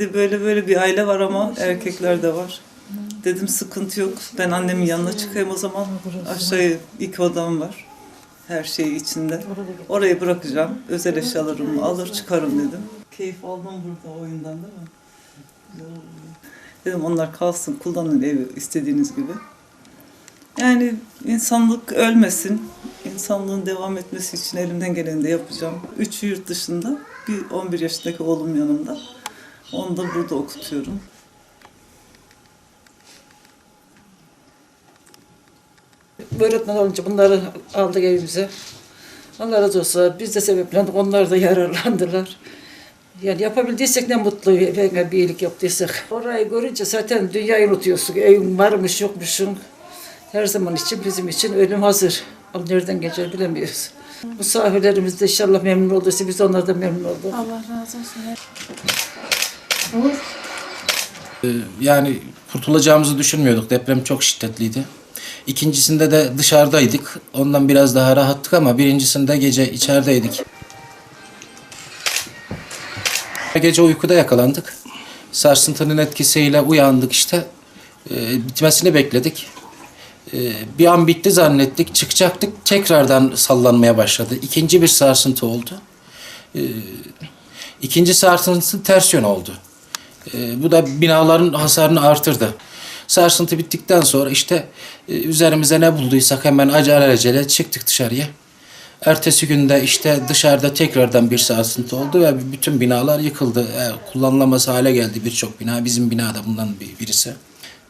Böyle böyle bir aile var ama erkekler de var. Dedim sıkıntı yok. Ben annemin yanına çıkayım o zaman. Aşağıya iki odam var. Her şey içinde. Orayı bırakacağım. Özel eşyalarımı alır çıkarım dedim. Keyif aldım burada oyundan değil mi? Dedim onlar kalsın kullanın evi istediğiniz gibi. Yani insanlık ölmesin. İnsanlığın devam etmesi için elimden geleni de yapacağım. Üçü yurt dışında. Bir 11 yaşındaki oğlum yanımda. Onu da burada okutuyorum. Öğretmen olunca bunları aldık evimize. Allah razı olsun. Biz de sebeplendik. Onlar da yararlandılar. Yani yapabildiysek ne mutlu ve bir iyilik yaptıysak. Orayı görünce zaten dünyayı unutuyorsun. Evin varmış yokmuşsun. Her zaman için bizim için ölüm hazır. Ama nereden geçer bilemiyoruz. Misafirlerimiz de inşallah memnun olduysa biz de onlardan memnun olduk. Allah razı olsun. Ee, Yani kurtulacağımızı düşünmüyorduk. Deprem çok şiddetliydi. İkincisinde de dışarıdaydık. Ondan biraz daha rahattık ama birincisinde gece içerideydik. Gece uykuda yakalandık. Sarsıntının etkisiyle uyandık işte. Ee, bitmesini bekledik. Ee, bir an bitti zannettik. Çıkacaktık. Tekrardan sallanmaya başladı. İkinci bir sarsıntı oldu. Ee, ikinci sarsıntı ters yön oldu. Ee, bu da binaların hasarını artırdı. Sarsıntı bittikten sonra işte e, üzerimize ne bulduysak hemen acele acele çıktık dışarıya. Ertesi günde işte dışarıda tekrardan bir sarsıntı oldu ve bütün binalar yıkıldı. E, kullanılamaz hale geldi birçok bina. Bizim binada bundan bir, birisi.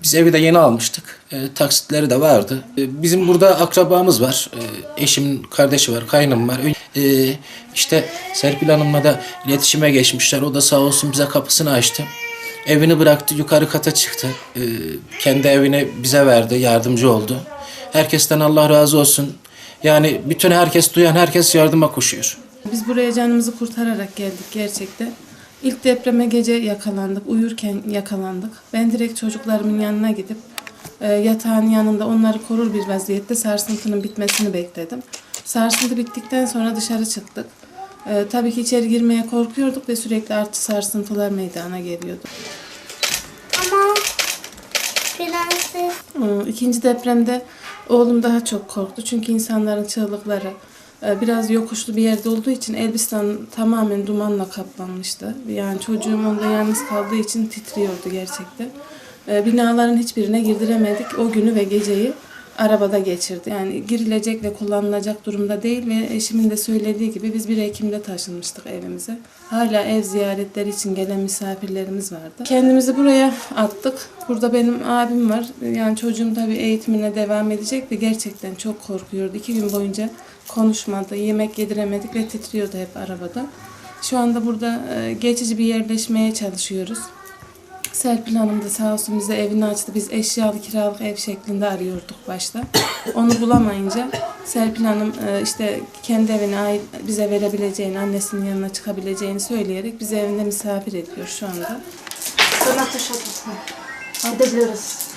Biz evi de yeni almıştık. E, taksitleri de vardı. E, bizim burada akrabamız var. E, eşimin kardeşi var, kaynım var. E, işte Serpil Hanım'la da iletişime geçmişler. O da sağ olsun bize kapısını açtı. Evini bıraktı, yukarı kata çıktı. E, kendi evini bize verdi, yardımcı oldu. Herkesten Allah razı olsun. Yani bütün herkes duyan herkes yardıma koşuyor. Biz buraya canımızı kurtararak geldik gerçekten. İlk depreme gece yakalandık, uyurken yakalandık. Ben direkt çocuklarımın yanına gidip e, yatağın yanında onları korur bir vaziyette sarsıntının bitmesini bekledim. Sarsıntı bittikten sonra dışarı çıktık. E, tabii ki içeri girmeye korkuyorduk ve sürekli artçı sarsıntılar meydana geliyordu. Ama prenses Ee, İkinci depremde oğlum daha çok korktu. Çünkü insanların çığlıkları e, biraz yokuşlu bir yerde olduğu için Elbistan tamamen dumanla kaplanmıştı. Yani çocuğum onda yalnız kaldığı için titriyordu gerçekten. E, Binaların hiçbirine girdiremedik. O günü ve geceyi arabada geçirdi. Yani girilecek ve kullanılacak durumda değil ve eşimin de söylediği gibi biz 1 Ekim'de taşınmıştık evimize. Hala ev ziyaretleri için gelen misafirlerimiz vardı. Kendimizi buraya attık. Burada benim abim var. Yani çocuğum tabii eğitimine devam edecek ve gerçekten çok korkuyordu. İki gün boyunca konuşmadı, yemek yediremedik ve titriyordu hep arabada. Şu anda burada e, geçici bir yerleşmeye çalışıyoruz. Serpil Hanım da sağ olsun bize evini açtı. Biz eşyalı kiralık ev şeklinde arıyorduk başta. Onu bulamayınca Serpil Hanım e, işte kendi evine ait bize verebileceğini, annesinin yanına çıkabileceğini söyleyerek bizi evinde misafir ediyor şu anda. sana taş atılsın. Gidebiliriz.